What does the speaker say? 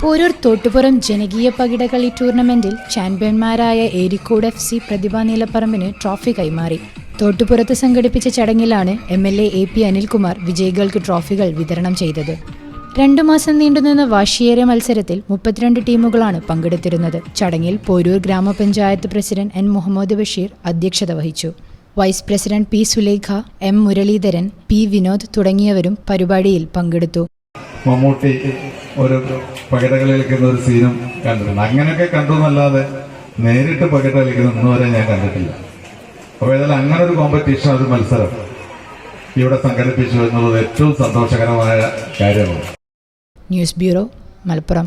പോരൂർ തോട്ടുപുറം ജനകീയ പകിടകളി ടൂർണമെന്റിൽ ചാമ്പ്യന്മാരായ ഏരിക്കോട് എഫ് സി പ്രതിഭ നീലപ്പറമ്പിന് ട്രോഫി കൈമാറി. തോട്ടുപുറത്ത് സംഘടിപ്പിച്ച ചടങ്ങിലാണ് M L A A P Anilkumar വിജയികൾക്ക് ട്രോഫികൾ വിതരണം ചെയ്തത്. രണ്ടു മാസം നീണ്ടുനിന്ന വാശിയേറിയ മത്സരത്തിൽ മുപ്പത്തിരണ്ട് ടീമുകളാണ് പങ്കെടുത്തിരുന്നത്. ചടങ്ങിൽ പോരൂർ ഗ്രാമപഞ്ചായത്ത് പ്രസിഡന്റ് എൻ മുഹമ്മദ് ബഷീർ അധ്യക്ഷത വഹിച്ചു. Vice president P Sulekha M Muraleedharan P Vinod തുടങ്ങിയവരും പരിപാടിയിൽ പങ്കെടുത്തു. മമ്മൂട്ടി ഒരു പകിട കളിക്കുന്ന ഒരു സീനും കണ്ടിട്ടുണ്ട്. അങ്ങനെയൊക്കെ കണ്ടു എന്നല്ലാതെ നേരിട്ട് പകിട കളിക്കുന്ന ഞാൻ കണ്ടിട്ടില്ല. അപ്പോൾ ഏതായാലും അങ്ങനെ ഒരു കോമ്പറ്റീഷൻ ഒരു മത്സരം ഇവിടെ സംഘടിപ്പിച്ചു എന്നുള്ളത് ഏറ്റവും സന്തോഷകരമായ കാര്യമാണ്. News bureau Malappuram.